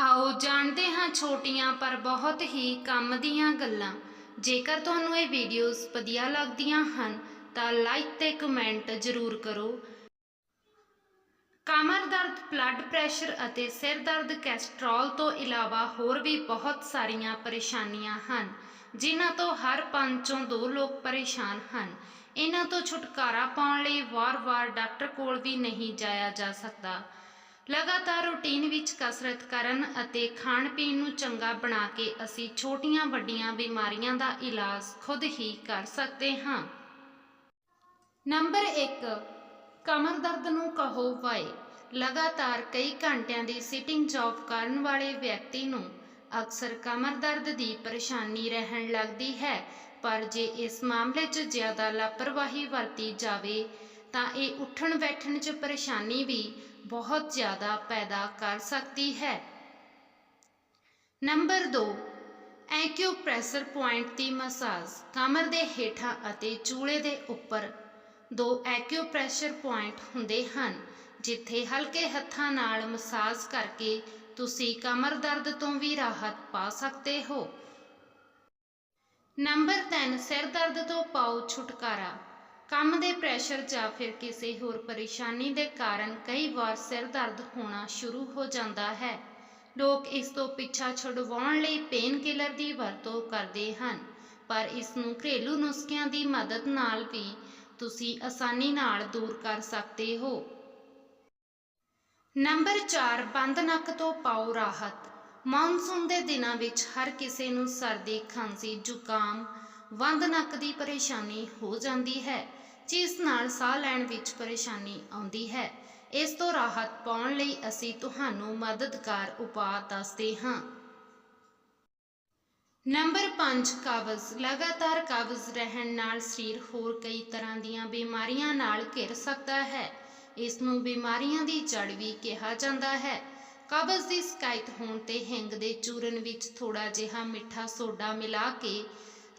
ਆਓ ਜਾਣਦੇ ਹਾਂ ਛੋਟੀਆਂ ਪਰ ਬਹੁਤ ਹੀ ਕੰਮ ਦੀਆਂ ਗੱਲਾਂ। ਜੇਕਰ ਤੁਹਾਨੂੰ ਇਹ ਵੀਡੀਓਜ਼ ਵਧੀਆ ਲੱਗਦੀਆਂ ਹਨ, ਤਾਂ ਲਾਈਕ ਤੇ ਕਮੈਂਟ ਜ਼ਰੂਰ ਕਰੋ। ਕਮਰ ਦਰਦ ਬਲੱਡ ਪ੍ਰੈਸ਼ਰ ਅਤੇ ਸਿਰ ਦਰਦ ਕੈਸਟਰੋਲ ਤੋਂ ਇਲਾਵਾ ਹੋਰ ਵੀ ਬਹੁਤ ਸਾਰੀਆਂ ਪਰੇਸ਼ਾਨੀਆਂ ਹਨ, ਜਿਨ੍ਹਾਂ ਤੋਂ ਹਰ ਪੰਜ ਚੋਂ ਦੋ ਲੋਕ ਪਰੇਸ਼ਾਨ ਹਨ। ਇਹਨਾਂ ਤੋਂ ਛੁਟਕਾਰਾ ਪਾਉਣ ਲਈ ਵਾਰ-ਵਾਰ ਡਾਕਟਰ ਕੋਲ ਵੀ ਨਹੀਂ ਜਾਇਆ ਜਾ ਸਕਦਾ। ਲਗਾਤਾਰ ਰੁਟੀਨ ਵਿੱਚ ਕਸਰਤ ਕਰਨ ਅਤੇ ਖਾਣ ਪੀਣ ਨੂੰ ਚੰਗਾ ਬਣਾ ਕੇ ਅਸੀਂ ਛੋਟੀਆਂ ਵੱਡੀਆਂ ਬਿਮਾਰੀਆਂ ਦਾ ਇਲਾਜ ਖੁਦ ਹੀ ਕਰ ਸਕਦੇ ਹਾਂ। ਨੰਬਰ 1 ਕਮਰ ਦਰਦ ਨੂੰ ਕਹੋ ਵਾਏ। ਲਗਾਤਾਰ ਕਈ ਘੰਟਿਆਂ ਦੀ ਸਿਟਿੰਗ ਜੌਬ ਕਰਨ ਵਾਲੇ ਵਿਅਕਤੀ ਨੂੰ ਅਕਸਰ ਕਮਰ ਦਰਦ ਦੀ ਪਰੇਸ਼ਾਨੀ ਰਹਿਣ ਲੱਗਦੀ ਹੈ, ਪਰ ਜੇ ਇਸ ਮਾਮਲੇ 'ਚ ਜ਼ਿਆਦਾ ਲਾਪਰਵਾਹੀ ਵਰਤੀ ਜਾਵੇ ਤਾਂ ਇਹ ਉੱਠਣ ਬੈਠਣ 'ਚ ਪਰੇਸ਼ਾਨੀ ਵੀ ਬਹੁਤ ਜ਼ਿਆਦਾ ਪੈਦਾ ਕਰ ਸਕਦੀ ਹੈ। ਨੰਬਰ 2 ਐਕਿਊਪ੍ਰੈਸ਼ਰ ਪੁਆਇੰਟ ਦੀ ਮਸਾਜ। ਕਮਰ ਦੇ ਹੇਠਾਂ ਅਤੇ ਚੂਲੇ ਦੇ ਉੱਪਰ ਦੋ ਐਕਿਊਪ੍ਰੈਸ਼ਰ ਪੁਆਇੰਟ ਹੁੰਦੇ ਹਨ, ਜਿੱਥੇ ਹਲਕੇ ਹੱਥਾਂ ਨਾਲ ਮਸਾਜ ਕਰਕੇ ਤੁਸੀਂ ਕਮਰ ਦਰਦ ਤੋਂ ਵੀ ਰਾਹਤ ਪਾ ਸਕਦੇ ਹੋ। ਨੰਬਰ 3 ਸਿਰ ਦਰਦ ਤੋਂ ਪਾਓ ਛੁਟਕਾਰਾ। ਕੰਮ ਦੇ ਪ੍ਰੈਸ਼ਰ ਜਾਂ ਫਿਰ ਕਿਸੇ ਹੋਰ ਪਰੇਸ਼ਾਨੀ ਦੇ ਕਾਰਨ ਕਈ ਵਾਰ ਸਿਰ ਦਰਦ ਹੋਣਾ ਸ਼ੁਰੂ ਹੋ ਜਾਂਦਾ ਹੈ। ਲੋਕ ਇਸ ਤੋਂ ਪਿੱਛਾ ਛੁਡਵਾਉਣ ਲਈ ਪੇਨ ਕਿਲਰ ਦੀ ਵਰਤੋਂ ਕਰਦੇ ਹਨ, ਪਰ ਇਸ ਨੂੰ ਘਰੇਲੂ ਨੁਸਖਿਆਂ ਦੀ ਮਦਦ ਨਾਲ ਵੀ ਤੁਸੀਂ ਆਸਾਨੀ ਨਾਲ ਦੂਰ ਕਰ ਸਕਦੇ ਹੋ। ਨੰਬਰ 4 ਬੰਦ ਨੱਕ ਤੋਂ ਪਾਓ ਰਾਹਤ। ਮੌਨਸੂਨ ਦੇ ਦਿਨਾਂ ਵਿੱਚ ਹਰ ਕਿਸੇ ਨੂੰ ਸਰਦੀ, ਖਾਂਸੀ, ਜ਼ੁਕਾਮ ਬੰਦ ਨੱਕ ਦੀ ਪਰੇਸ਼ਾਨੀ ਹੋ ਜਾਂਦੀ ਹੈ, ਜਿਸ ਨਾਲ ਸਾਹ ਲੈਣ ਵਿੱਚ ਪਰੇਸ਼ਾਨੀ ਆਉਂਦੀ ਹੈ। ਇਸ ਤੋਂ ਰਾਹਤ ਪਾਉਣ ਲਈ ਅਸੀਂ ਤੁਹਾਨੂੰ ਮਦਦਗਾਰ ਉਪਾਅ ਦੱਸਦੇ ਹਾਂ। ਨੰਬਰ 5 ਕਬਜ਼। ਲਗਾਤਾਰ ਕਬਜ਼ ਰਹਿਣ ਨਾਲ ਸਰੀਰ ਹੋਰ ਕਈ ਤਰ੍ਹਾਂ ਦੀਆਂ ਬਿਮਾਰੀਆਂ ਨਾਲ ਘਿਰ ਸਕਦਾ ਹੈ। ਇਸ ਨੂੰ ਬਿਮਾਰੀਆਂ ਦੀ ਜੜ ਵੀ ਕਿਹਾ ਜਾਂਦਾ ਹੈ। ਕਬਜ਼ ਦੀ ਸ਼ਿਕਾਇਤ ਹੋਣ ਤੇ ਹਿੰਗ ਦੇ ਚੂਰਨ ਵਿੱਚ ਥੋੜਾ ਜਿਹਾ ਮਿੱਠਾ ਸੋਡਾ ਮਿਲਾ ਕੇ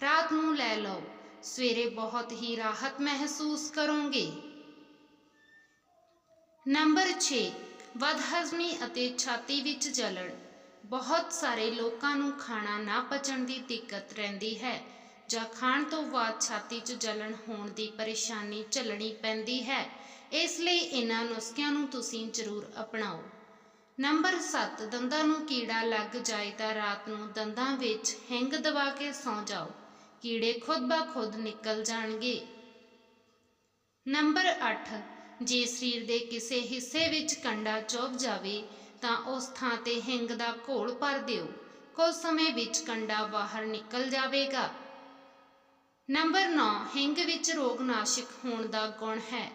ਰਾਤ ਨੂੰ ਲੈ ਲਓ। ਸਵੇਰੇ ਬਹੁਤ ਹੀ ਰਾਹਤ ਮਹਿਸੂਸ ਕਰੋਗੇ। ਨੰਬਰ 6 ਬਦਹਜ਼ਮੀ ਅਤੇ ਛਾਤੀ ਵਿੱਚ ਜਲਣ। ਬਹੁਤ ਸਾਰੇ ਲੋਕਾਂ ਨੂੰ ਖਾਣਾ ਨਾ ਪਚਣ ਦੀ ਦਿੱਕਤ ਰਹਿੰਦੀ ਹੈ, ਜਾਂ ਖਾਣ ਤੋਂ ਬਾਅਦ ਛਾਤੀ 'ਚ ਜਲਣ ਹੋਣ ਦੀ ਪਰੇਸ਼ਾਨੀ ਝੱਲਣੀ ਪੈਂਦੀ ਹੈ। ਇਸ ਲਈ ਇਹਨਾਂ ਨੁਸਖਿਆਂ ਨੂੰ ਤੁਸੀਂ ਜ਼ਰੂਰ ਅਪਣਾਓ। ਨੰਬਰ 7 ਦੰਦਾਂ ਨੂੰ ਕੀੜਾ ਲੱਗ ਜਾਏ ਤਾਂ ਰਾਤ ਨੂੰ ਦੰਦਾਂ ਵਿੱਚ ਹਿੰਗ ਦਬਾ ਕੇ ਸੌਂ ਜਾਓ। ਕੀੜੇ ਖੁਦ ਬਾ ਖੁਦ ਨਿਕਲ ਜਾਣਗੇ। ਨੰਬਰ 8 ਜੇ ਸਰੀਰ ਦੇ ਕਿਸੇ ਹਿੱਸੇ ਵਿੱਚ ਕੰਡਾ ਚੁੱਭ ਜਾਵੇ, ਤਾਂ ਉਸ ਥਾਂ ਤੇ ਹਿੰਗ ਦਾ ਘੋਲ ਭਰ ਦਿਓ। ਕੁਝ ਸਮੇਂ ਵਿੱਚ ਕੰਡਾ ਬਾਹਰ ਨਿਕਲ ਜਾਵੇਗਾ। ਨੰਬਰ 9 ਹਿੰਗ ਵਿੱਚ ਰੋਗਨਾਸ਼ਕ ਹੋਣ ਦਾ ਗੁਣ ਹੈ।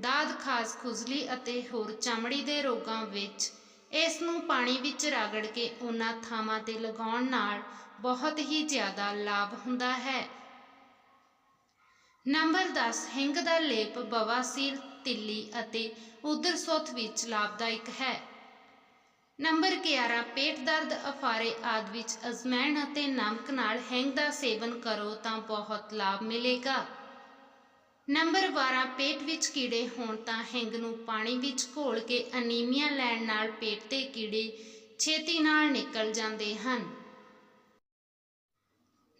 ਦਾਦ ਖਾਸ ਖੁਜਲੀ ਅਤੇ ਹੋਰ ਚਮੜੀ ਦੇ ਰੋਗਾਂ ਵਿੱਚ ਇਸ ਨੂੰ ਪਾਣੀ ਵਿੱਚ ਰਗੜ ਕੇ ਉਹਨਾਂ ਥਾਵਾਂ ਤੇ ਲਗਾਉਣ ਨਾਲ ਬਹੁਤ ਹੀ ਜ਼ਿਆਦਾ ਲਾਭ ਹੁੰਦਾ ਹੈ। ਨੰਬਰ 10 ਹਿੰਗ ਦਾ ਲੇਪ ਬਵਾਸੀਰ, ਤਿੱਲੀ ਅਤੇ ਉਦਰ ਸੁੱਥ ਵਿੱਚ ਲਾਭਦਾਇਕ ਹੈ। ਨੰਬਰ 11 ਪੇਟ ਦਰਦ, ਅਫਾਰੇ ਆਦਿ ਵਿੱਚ ਅਜਮੈਣ ਅਤੇ ਨਮਕ ਨਾਲ ਹਿੰਗ ਦਾ ਸੇਵਨ ਕਰੋ ਤਾਂ ਬਹੁਤ ਲਾਭ ਮਿਲੇਗਾ। ਨੰਬਰ 12 ਪੇਟ ਵਿੱਚ ਕੀੜੇ ਹੋਣ ਤਾਂ ਹਿੰਗ ਨੂੰ ਪਾਣੀ ਵਿੱਚ ਘੋਲ ਕੇ ਅਨੀਮੀਆ ਲੈਣ ਨਾਲ ਪੇਟ ਦੇ ਕੀੜੇ ਛੇਤੀ ਨਾਲ ਨਿਕਲ ਜਾਂਦੇ ਹਨ।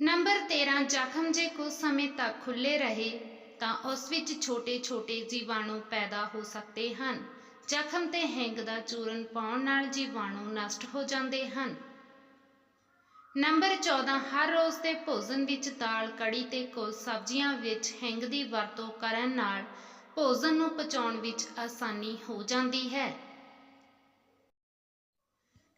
ਨੰਬਰ 13 ਜ਼ਖਮ ਜੇ ਕੁਝ ਸਮੇਂ ਤੱਕ ਖੁੱਲੇ ਰਹੇ, ਤਾਂ ਉਸ ਵਿੱਚ ਛੋਟੇ-ਛੋਟੇ ਜੀਵਾਣੂ ਪੈਦਾ ਹੋ ਸਕਦੇ ਹਨ। ਜ਼ਖਮ ਤੇ ਹਿੰਗ ਦਾ ਚੂਰਨ ਪਾਉਣ ਨਾਲ ਜੀਵਾਣੂ ਨਸ਼ਟ ਹੋ ਜਾਂਦੇ ਹਨ। ਨੰਬਰ 14 ਹਰ ਰੋਜ਼ ਦੇ ਭੋਜਨ ਵਿੱਚ ਦਾਲ ਕੜੀ ਤੇ ਕੁਝ ਸਬਜ਼ੀਆਂ ਵਿੱਚ ਹਿੰਗ ਦੀ ਵਰਤੋਂ ਕਰਨ ਨਾਲ ਭੋਜਨ ਨੂੰ ਪਚਾਉਣ ਵਿੱਚ ਆਸਾਨੀ ਹੋ ਜਾਂਦੀ ਹੈ।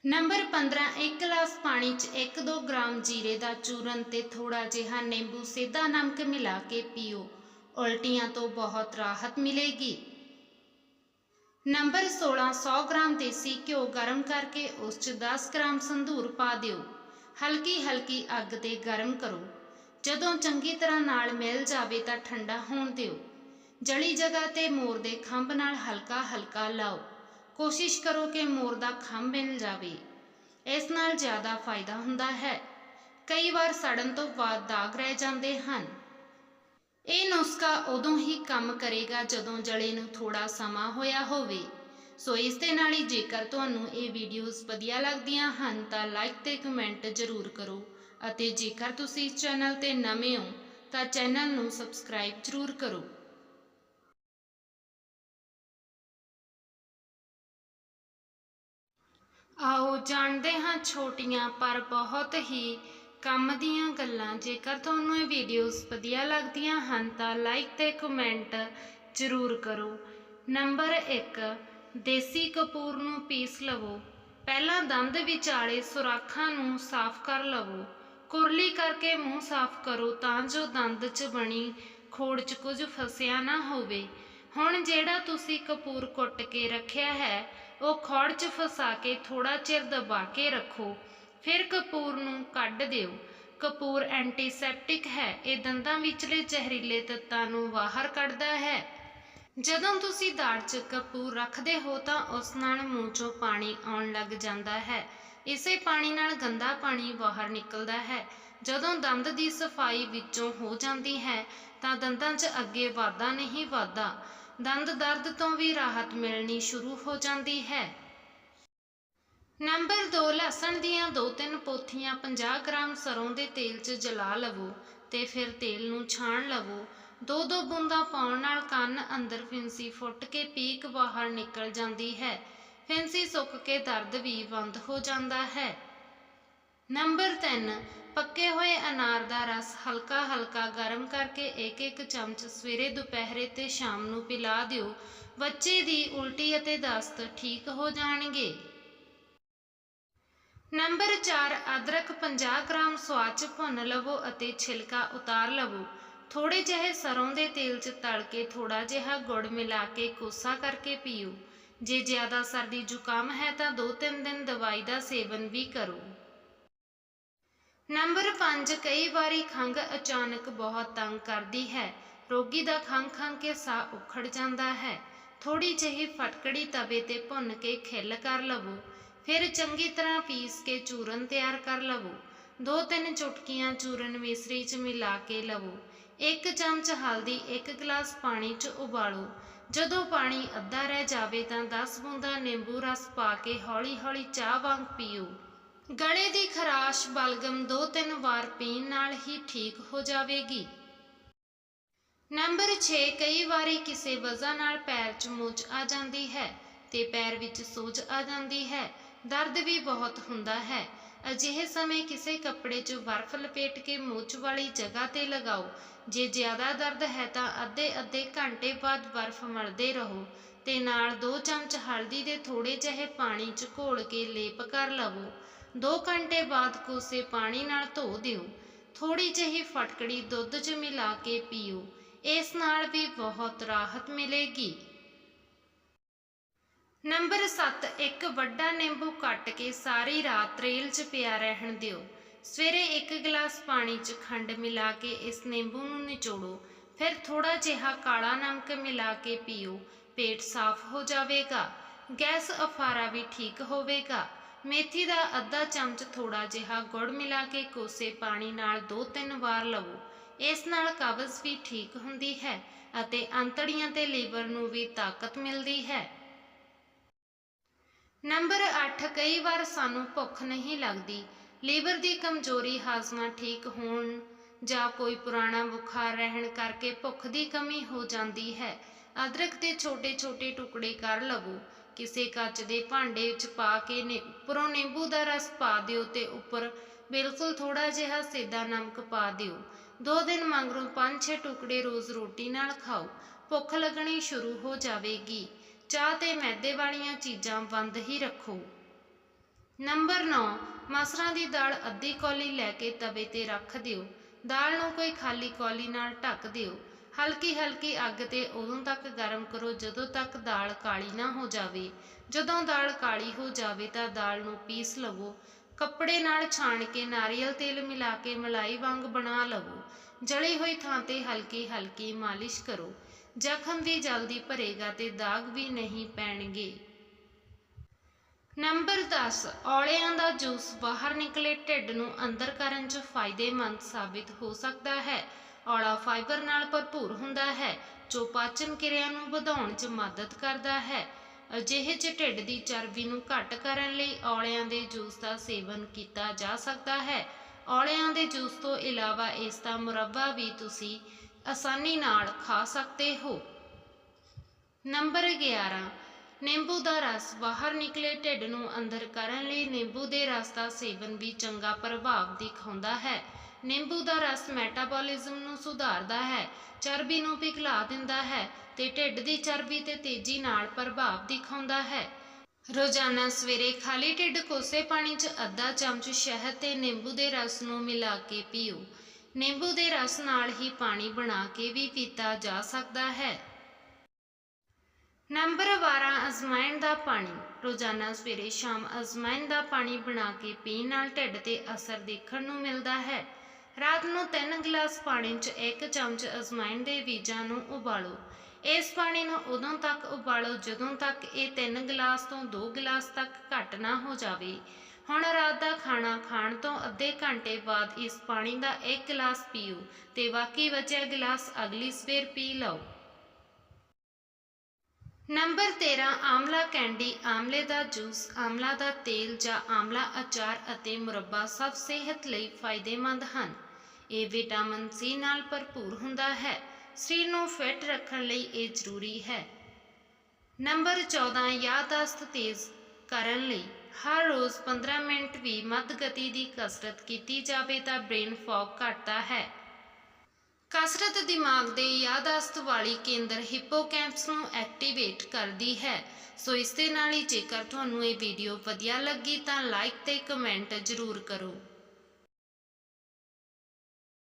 ਨੰਬਰ 15 ਇੱਕ ਗਲਾਸ ਪਾਣੀ 'ਚ 1-2 ਗ੍ਰਾਮ ਜੀਰੇ ਦਾ ਚੂਰਨ ਤੇ ਥੋੜਾ ਜਿਹਾ ਨਿੰਬੂ ਸਿੱਧਾ ਨਮਕ ਮਿਲਾ ਕੇ ਪੀਓ। ਉਲਟੀਆਂ ਤੋਂ ਬਹੁਤ ਰਾਹਤ ਮਿਲੇਗੀ। ਨੰਬਰ 16 100 ਗ੍ਰਾਮ ਦੇਸੀ ਘਿਓ ਗਰਮ ਕਰਕੇ ਉਸ 'ਚ 10 ਗ੍ਰਾਮ ਸੰਧੂਰ ਪਾ ਦਿਓ। ਹਲਕੀ ਹਲਕੀ ਅੱਗ ਤੇ ਗਰਮ ਕਰੋ। ਜਦੋਂ ਚੰਗੀ ਤਰ੍ਹਾਂ ਨਾਲ ਮਿਲ ਜਾਵੇ ਤਾਂ ਠੰਡਾ ਹੋਣ ਦਿਓ। ਜਲੀ ਜਗ੍ਹਾ ਤੇ ਮੋਰ ਦੇ ਖੰਭ ਨਾਲ ਹਲਕਾ ਹਲਕਾ ਲਾਓ। ਕੋਸ਼ਿਸ਼ ਕਰੋ ਕਿ ਮੋਰ ਦਾ ਖੰਭ ਮਿਲ ਜਾਵੇ। ਇਸ ਨਾਲ ਜ਼ਿਆਦਾ ਫਾਇਦਾ ਹੁੰਦਾ ਹੈ। ਕਈ ਵਾਰ ਸੜਨ ਤੋਂ ਬਾਅਦ ਦਾਗ ਰਹਿ ਜਾਂਦੇ ਹਨ। ਇਹ ਨੁਸਖਾ ਉਦੋਂ ਹੀ ਕੰਮ ਕਰੇਗਾ ਜਦੋਂ ਜਲੇ ਨੂੰ ਥੋੜਾ ਸਮਾਂ ਹੋਇਆ ਹੋਵੇ। ਸੋ ਇਸ ਦੇ ਨਾਲ ਹੀ ਜੇਕਰ ਤੁਹਾਨੂੰ ਇਹ ਵੀਡੀਓਜ਼ ਵਧੀਆ ਲੱਗਦੀਆਂ ਹਨ ਤਾਂ ਲਾਈਕ ਤੇ ਕਮੈਂਟ ਜ਼ਰੂਰ ਕਰੋ ਅਤੇ ਜੇਕਰ ਤੁਸੀਂ ਇਸ ਚੈਨਲ ਤੇ ਨਵੇਂ ਹੋ ਤਾਂ ਚੈਨਲ ਨੂੰ ਸਬਸਕ੍ਰਾਈਬ ਜ਼ਰੂਰ ਕਰੋ। ਆਓ ਜਾਣਦੇ ਹਾਂ ਛੋਟੀਆਂ ਪਰ ਬਹੁਤ ਹੀ ਕੰਮ ਦੀਆਂ ਗੱਲਾਂ। ਜੇਕਰ ਤੁਹਾਨੂੰ ਇਹ ਵੀਡੀਓਜ਼ ਵਧੀਆ ਲੱਗਦੀਆਂ ਹਨ ਤਾਂ ਲਾਈਕ ਤੇ ਕਮੈਂਟ ਜ਼ਰੂਰ ਕਰੋ। ਨੰਬਰ 1 ਦੇਸੀ ਕਪੂਰ ਨੂੰ ਪੀਸ ਲਵੋ। ਪਹਿਲਾਂ ਦੰਦ ਵਿਚਾਲੇ ਸੁਰਾਖਾਂ ਨੂੰ ਸਾਫ਼ ਕਰ ਲਵੋ। ਕੁਰਲੀ ਕਰਕੇ ਮੂੰਹ ਸਾਫ਼ ਕਰੋ ਤਾਂ ਜੋ ਦੰਦ 'ਚ ਬਣੀ ਖੋੜ 'ਚ ਕੁਝ ਫਸਿਆ ਨਾ ਹੋਵੇ। ਹੁਣ ਜਿਹੜਾ ਤੁਸੀਂ ਕਪੂਰ ਕੁੱਟ ਕੇ ਰੱਖਿਆ ਹੈ ਉਹ ਖੌੜ 'ਚ ਫਸਾ ਕੇ ਥੋੜਾ ਚਿਰ ਦਬਾ ਕੇ ਰੱਖੋ। ਫਿਰ ਕਪੂਰ ਨੂੰ ਕੱਢ ਦਿਓ। ਕਪੂਰ ਐਂਟੀਸੈਪਟਿਕ ਹੈ। ਇਹ ਦੰਦਾਂ ਵਿਚਲੇ ਜ਼ਹਿਰੀਲੇ ਤੱਤਾਂ ਨੂੰ ਬਾਹਰ ਕੱਢਦਾ ਹੈ। ਜਦੋਂ ਤੁਸੀਂ ਦਾੜ 'ਚ ਕਪੂਰ ਰੱਖਦੇ ਹੋ ਤਾਂ ਉਸ ਨਾਲ ਮੂੰਹ 'ਚੋਂ ਪਾਣੀ ਆਉਣ ਲੱਗ ਜਾਂਦਾ ਹੈ। ਇਸੇ ਪਾਣੀ ਨਾਲ ਗੰਦਾ ਪਾਣੀ ਬਾਹਰ ਨਿਕਲਦਾ ਹੈ। ਜਦੋਂ ਦੰਦ ਦੀ ਸਫ਼ਾਈ ਵਿੱਚੋਂ ਹੋ ਜਾਂਦੀ ਹੈ ਤਾਂ ਦੰਦਾਂ 'ਚ ਅੱਗੇ ਵਾਧਾ ਨਹੀਂ ਵਾਧਾ। ਦੰਦ ਦਰਦ ਤੋਂ ਵੀ ਰਾਹਤ ਮਿਲਣੀ ਸ਼ੁਰੂ ਹੋ ਜਾਂਦੀ ਹੈ। ਨੰਬਰ 2 ਲਸਣ ਦੀਆਂ 2-3 ਪੋਥੀਆਂ 50 ਗ੍ਰਾਮ ਸਰੋਂ ਦੇ ਤੇਲ 'ਚ ਜਲਾ ਲਵੋ ਤੇ ਫਿਰ ਤੇਲ ਨੂੰ ਛਾਣ ਲਵੋ। ਦੋ ਦੋ ਬੂੰਦਾਂ ਪਾਉਣ ਨਾਲ ਕੰਨ ਅੰਦਰ ਫਿੰਸੀ ਫੁੱਟ ਕੇ ਪੀਕ ਬਾਹਰ ਨਿਕਲ ਜਾਂਦੀ ਹੈ। ਫਿੰਸੀ ਸੁੱਕ ਕੇ ਦਰਦ ਵੀ ਬੰਦ ਹੋ ਜਾਂਦਾ ਹੈ। ਨੰਬਰ 3 ਪੱਕੇ ਹੋਏ ਅਨਾਰ ਦਾ ਰਸ ਹਲਕਾ ਹਲਕਾ ਗਰਮ ਕਰਕੇ ਇੱਕ ਇੱਕ ਚਮਚ ਸਵੇਰੇ ਦੁਪਹਿਰੇ ਤੇ ਸ਼ਾਮ ਨੂੰ ਪਿਲਾ ਦਿਓ। ਬੱਚੇ ਦੀ ਉਲਟੀ ਅਤੇ ਦਸਤ ਠੀਕ ਹੋ ਜਾਣਗੇ। ਨੰਬਰ 4 ਅਦਰਕ 50 ਗ੍ਰਾਮ ਸਵਾਦ 'ਚ ਭੁੰਨ ਲਵੋ ਅਤੇ ਛਿਲਕਾ ਉਤਾਰ ਲਵੋ। ਥੋੜੇ ਜਿਹੇ ਸਰੋਂ ਦੇ ਤੇਲ 'ਚ ਤਲ ਕੇ ਥੋੜਾ ਜਿਹਾ ਗੁੜ ਮਿਲਾ ਕੇ ਕੋਸਾ ਕਰਕੇ ਪੀਓ। ਜੇ ਜ਼ਿਆਦਾ ਸਰਦੀ ਜ਼ੁਕਾਮ ਹੈ ਤਾਂ 2-3 ਦਿਨ ਦਵਾਈ ਦਾ ਸੇਵਨ ਵੀ ਕਰੋ। ਨੰਬਰ 5 ਕਈ ਵਾਰੀ ਖੰਘ ਅਚਾਨਕ ਬਹੁਤ ਤੰਗ ਕਰਦੀ ਹੈ। ਰੋਗੀ ਦਾ ਖੰਘ ਖੰਘ ਕੇ ਸਾਹ ਉਖੜ ਜਾਂਦਾ ਹੈ। ਥੋੜੀ ਜਿਹੀ ਫਟਕੜੀ ਤਵੇ ਤੇ ਭੁੰਨ ਕੇ ਖਿੱਲ ਕਰ ਲਵੋ। ਫਿਰ ਚੰਗੀ ਤਰ੍ਹਾਂ ਪੀਸ ਕੇ ਚੂਰਨ ਤਿਆਰ ਕਰ ਲਵੋ। ਦੋ ਤਿੰਨ ਚੁਟਕੀਆਂ ਚੂਰਨ ਮਿਸਰੀ 'ਚ ਮਿਲਾ ਕੇ ਲਵੋ। ਇੱਕ ਚਮਚ ਹਲਦੀ ਇੱਕ ਗਲਾਸ ਪਾਣੀ 'ਚ ਉਬਾਲੋ। ਜਦੋਂ ਪਾਣੀ ਅੱਧਾ ਰਹਿ ਜਾਵੇ ਤਾਂ 10 ਬੂੰਦਾਂ ਨਿੰਬੂ ਰਸ ਪਾ ਕੇ ਹੌਲੀ-ਹੌਲੀ ਚਾਹ ਵਾਂਗ ਪੀਓ। ਗਲੇ ਦੀ ਖਰਾਸ਼ ਬਲਗਮ ਦੋ ਤਿੰਨ ਵਾਰ ਪੀਣ ਨਾਲ ਹੀ ਠੀਕ ਹੋ ਜਾਵੇਗੀ। ਨੰਬਰ 6 ਕਈ ਵਾਰੀ ਕਿਸੇ ਵਜ੍ਹਾ ਨਾਲ ਪੈਰ 'ਚ ਮੋਚ ਆ ਜਾਂਦੀ ਹੈ ਤੇ ਪੈਰ ਵਿੱਚ ਸੋਜ ਆ ਜਾਂਦੀ ਹੈ। ਦਰਦ ਵੀ ਬਹੁਤ ਹੁੰਦਾ ਹੈ। ਅਜਿਹੇ ਸਮੇਂ ਕਿਸੇ ਕੱਪੜੇ 'ਚ ਬਰਫ਼ ਲਪੇਟ ਕੇ ਮੋਚ ਵਾਲੀ ਜਗ੍ਹਾ ਤੇ ਲਗਾਓ। ਜੇ ਜ਼ਿਆਦਾ ਦਰਦ ਹੈ ਤਾਂ ਅੱਧੇ ਅੱਧੇ ਘੰਟੇ ਬਾਅਦ ਬਰਫ਼ ਮਲਦੇ ਰਹੋ ਤੇ ਨਾਲ 2 ਚਮਚ ਹਲਦੀ ਦੇ ਥੋੜੇ ਜਿਹੇ ਪਾਣੀ 'ਚ ਘੋਲ ਕੇ ਲੇਪ ਕਰ ਲਵੋ। 2 ਘੰਟੇ ਬਾਅਦ ਕੋਸੇ ਪਾਣੀ ਨਾਲ ਧੋ ਦਿਓ। ਥੋੜੀ ਜਿਹੀ ਫਟਕੜੀ ਦੁੱਧ 'ਚ ਮਿਲਾ ਕੇ ਪੀਓ। ਇਸ ਨਾਲ ਵੀ ਬਹੁਤ ਰਾਹਤ ਮਿਲੇਗੀ। ਨੰਬਰ 7 ਇੱਕ ਵੱਡਾ ਨਿੰਬੂ ਕੱਟ ਕੇ ਸਾਰੀ ਰਾਤ ਰੇਲ 'ਚ ਪਿਆ ਰਹਿਣ ਦਿਓ। ਸਵੇਰੇ ਇੱਕ ਗਲਾਸ ਪਾਣੀ 'ਚ ਖੰਡ ਮਿਲਾ ਕੇ ਇਸ ਨਿੰਬੂ ਨੂੰ ਨਿਚੋੜੋ। ਫਿਰ ਥੋੜਾ ਜਿਹਾ ਕਾਲਾ ਨਮਕ ਮਿਲਾ ਕੇ ਪੀਓ। ਪੇਟ ਸਾਫ਼ ਹੋ ਜਾਵੇਗਾ। ਗੈਸ ਅਫਾਰਾ ਵੀ ਠੀਕ ਹੋਵੇਗਾ। ਮੇਥੀ ਦਾ ਅੱਧਾ ਚਮਚ ਥੋੜਾ ਜਿਹਾ ਗੁੜ ਮਿਲਾ ਕੇ ਕੋਸੇ ਪਾਣੀ ਨਾਲ 2-3 ਵਾਰ ਲਵੋ। ਇਸ ਨਾਲ ਕਬਜ਼ ਵੀ ਠੀਕ ਹੁੰਦੀ ਹੈ ਅਤੇ ਅੰਤੜੀਆਂ ਤੇ ਲੀਵਰ ਨੂੰ ਵੀ ਤਾਕਤ ਮਿਲਦੀ ਹੈ। ਨੰਬਰ 8 ਕਈ ਵਾਰ ਸਾਨੂੰ ਭੁੱਖ ਨਹੀਂ ਲੱਗਦੀ। ਲੀਵਰ ਦੀ ਕਮਜ਼ੋਰੀ ਹਾਜ਼ਮਾ ਠੀਕ ਹੋਣ ਜਾਂ ਕੋਈ ਪੁਰਾਣਾ ਬੁਖਾਰ ਰਹਿਣ ਕਰਕੇ ਭੁੱਖ ਦੀ ਕਮੀ ਹੋ ਜਾਂਦੀ ਹੈ। ਅਦਰਕ ਦੇ ਛੋਟੇ-ਛੋਟੇ ਟੁਕੜੇ ਕਰ ਲਵੋ। ਕਿਸੇ ਕੱਚ ਦੇ ਭਾਂਡੇ ਵਿੱਚ ਪਾ ਕੇ ਨੇ, ਉੱਪਰੋਂ ਨਿੰਬੂ ਦਾ ਰਸ ਪਾ ਦਿਓ ਤੇ ਉੱਪਰ ਬਿਲਕੁਲ ਥੋੜਾ ਜਿਹਾ ਸੇਦਾ ਨਮਕ ਪਾ ਦਿਓ। ਦੋ ਦਿਨ ਮਗਰੋਂ 5-6 ਟੁਕੜੇ ਰੋਜ਼ ਰੋਟੀ ਨਾਲ ਖਾਓ। ਭੁੱਖ ਲੱਗਣੀ ਸ਼ੁਰੂ ਹੋ ਜਾਵੇਗੀ। ਚਾਹ ਤੇ ਮੈਦੇ ਵਾਲੀਆਂ ਚੀਜ਼ਾਂ ਬੰਦ ਹੀ ਰੱਖੋ। ਨੰਬਰ 9 ਮਸਰਾਂ ਦੀ ਦਾਲ ਅੱਧੀ ਕੌਲੀ ਲੈ ਕੇ ਤਵੇ ਤੇ ਰੱਖ ਦਿਓ। ਦਾਲ ਨੂੰ ਕੋਈ ਖਾਲੀ ਕੌਲੀ ਨਾਲ ਢੱਕ ਦਿਓ। ਹਲਕੀ ਹਲਕੀ ਅੱਗ ਤੇ ਉਦੋਂ ਤੱਕ ਗਰਮ ਕਰੋ, ਜਦੋਂ ਤੱਕ ਦਾਲ ਕਾਲੀ ਨਾ ਹੋ ਜਾਵੇ। ਜਦੋਂ ਦਾਲ ਕਾਲੀ ਹੋ ਜਾਵੇ ਤਾਂ ਦਾਲ ਨੂੰ ਪੀਸ ਲਵੋ। ਕੱਪੜੇ ਨਾਲ ਛਾਣ ਕੇ ਨਾਰੀਅਲ ਤੇਲ ਮਿਲਾ ਕੇ ਮਲਾਈ ਵਾਂਗ ਬਣਾ ਲਵੋ। ਜਲੀ ਹੋਈ ਥਾਂ ਤੇ ਹਲਕੀ ਹਲਕੀ ਮਾਲਿਸ਼ ਕਰੋ। ਜ਼ਖਮ ਵੀ ਜਲਦੀ ਭਰੇਗਾ ਤੇ ਦਾਗ ਵੀ ਨਹੀਂ ਪੈਣਗੇ। ਨੰਬਰ 10 ਔਲਿਆਂ ਦਾ ਜੂਸ ਬਾਹਰ ਨਿਕਲੇ ਢਿੱਡ ਨੂੰ ਅੰਦਰ ਕਰਨ 'ਚ ਫਾਇਦੇਮੰਦ ਸਾਬਿਤ ਹੋ ਸਕਦਾ ਹੈ। ਔਲਾ ਫਾਈਬਰ ਨਾਲ ਭਰਪੂਰ ਹੁੰਦਾ ਹੈ, ਜੋ ਪਾਚਨ ਕਿਰਿਆ ਨੂੰ ਵਧਾਉਣ 'ਚ ਮਦਦ ਕਰਦਾ ਹੈ। ਅਜਿਹੇ 'ਚ ਢਿੱਡ ਦੀ ਚਰਬੀ ਨੂੰ ਘੱਟ ਕਰਨ ਲਈ ਔਲਿਆਂ ਦੇ ਜੂਸ ਦਾ ਸੇਵਨ ਕੀਤਾ ਜਾ ਸਕਦਾ ਹੈ। ਔਲਿਆਂ ਦੇ ਜੂਸ ਤੋਂ ਇਲਾਵਾ ਇਸ ਦਾ ਮੁਰੱਬਾ ਵੀ ਤੁਸੀਂ ਆਸਾਨੀ ਨਾਲ ਖਾ ਸਕਦੇ ਹੋ। ਨੰਬਰ 11 ਨਿੰਬੂ ਦਾ ਰਸ ਬਾਹਰ ਨਿਕਲੇ ਢਿੱਡ ਨੂੰ ਅੰਦਰ ਕਰਨ ਲਈ ਨਿੰਬੂ ਦੇ ਰਸ ਦਾ ਸੇਵਨ ਵੀ ਚੰਗਾ ਪ੍ਰਭਾਵ ਦਿਖਾਉਂਦਾ ਹੈ। ਨਿੰਬੂ ਦਾ ਰਸ ਮੈਟਾਬੋਲਿਜ਼ਮ ਨੂੰ ਸੁਧਾਰਦਾ ਹੈ, ਚਰਬੀ ਨੂੰ ਪਿਘਲਾ ਦਿੰਦਾ ਹੈ ਤੇ ਢਿੱਡ ਦੀ ਚਰਬੀ ਤੇ ਤੇਜ਼ੀ ਨਾਲ ਪ੍ਰਭਾਵ ਦਿਖਾਉਂਦਾ ਹੈ। ਰੋਜ਼ਾਨਾ ਸਵੇਰੇ ਖਾਲੀ ਢਿੱਡ ਕੋਸੇ ਪਾਣੀ 'ਚ ਅੱਧਾ ਚਮਚ ਸ਼ਹਿਦ ਤੇ ਨਿੰਬੂ ਦੇ ਰਸ ਨੂੰ ਮਿਲਾ ਕੇ ਪੀਓ। ਨਿੰਬੂ ਦੇ ਰਸ ਨਾਲ ਹੀ ਪਾਣੀ ਬਣਾ ਕੇ ਵੀ ਪੀਤਾ ਜਾ ਸਕਦਾ ਹੈ। ਨੰਬਰ 12 ਅਜ਼ਮਾਇਣ ਦਾ ਪਾਣੀ। ਰੋਜ਼ਾਨਾ ਸਵੇਰੇ ਸ਼ਾਮ ਅਜ਼ਮਾਇਣ ਦਾ ਪਾਣੀ ਬਣਾ ਕੇ ਪੀਣ ਨਾਲ ਢਿੱਡ ਤੇ ਅਸਰ ਦੇਖਣ ਨੂੰ ਮਿਲਦਾ ਹੈ। ਰਾਤ ਨੂੰ 3 ਗਲਾਸ ਪਾਣੀ 'ਚ 1 ਚਮਚ ਅਜ਼ਮਾਇਣ ਦੇ ਬੀਜਾਂ ਨੂੰ ਉਬਾਲੋ। ਇਸ ਪਾਣੀ ਨੂੰ ਉਦੋਂ ਤੱਕ ਉਬਾਲੋ ਜਦੋਂ ਤੱਕ ਇਹ 3 ਗਲਾਸ ਤੋਂ 2 ਗਲਾਸ ਤੱਕ ਘੱਟ ਨਾ ਹੋ ਜਾਵੇ। ਹੁਣ ਰਾਤ ਦਾ ਖਾਣਾ ਖਾਣ ਤੋਂ ਅੱਧੇ ਘੰਟੇ ਬਾਅਦ ਇਸ ਪਾਣੀ ਦਾ 1 ਗਲਾਸ ਪੀਓ ਤੇ ਬਾਕੀ ਬਚਿਆ ਗਲਾਸ ਅਗਲੀ ਸਵੇਰ ਪੀ ਲਓ। ਨੰਬਰ 13 ਆਮਲਾ ਕੈਂਡੀ, ਆਮਲੇ ਦਾ ਜੂਸ, ਆਮਲਾ ਦਾ ਤੇਲ ਜਾਂ ਆਮਲਾ ਅਚਾਰ ਅਤੇ ਮੁਰੱਬਾ ਸਭ ਸਿਹਤ ਲਈ ਫਾਇਦੇਮੰਦ ਹਨ। ਇਹ ਵਿਟਾਮਿਨ ਸੀ ਨਾਲ ਭਰਪੂਰ ਹੁੰਦਾ ਹੈ। ਸਰੀਰ ਨੂੰ ਫਿੱਟ ਰੱਖਣ ਲਈ ਇਹ ਜ਼ਰੂਰੀ ਹੈ। ਨੰਬਰ 14 ਯਾਦਾਸ਼ਤ ਤੇਜ਼ ਕਰਨ ਲਈ। ਹਰ ਰੋਜ਼ 15 ਮਿੰਟ ਵੀ ਮੱਧ ਗਤੀ ਦੀ ਕਸਰਤ ਕੀਤੀ ਜਾਵੇ ਤਾਂ ਬ੍ਰੇਨ ਫੌਗ ਘਟਦਾ ਹੈ। ਕਸਰਤ ਦਿਮਾਗ ਦੇ ਯਾਦਾਸ਼ਤ ਵਾਲੀ ਕੇਂਦਰ ਹਿਪੋਕੈਂਪਸ ਨੂੰ ਐਕਟੀਵੇਟ ਕਰਦੀ ਹੈ। ਸੋ ਇਸ ਦੇ ਨਾਲ ਹੀ ਜੇਕਰ ਤੁਹਾਨੂੰ ਇਹ ਵੀਡੀਓ ਵਧੀਆ ਲੱਗੀ ਤਾਂ ਲਾਈਕ ਤੇ ਕਮੈਂਟ ਜ਼ਰੂਰ ਕਰੋ।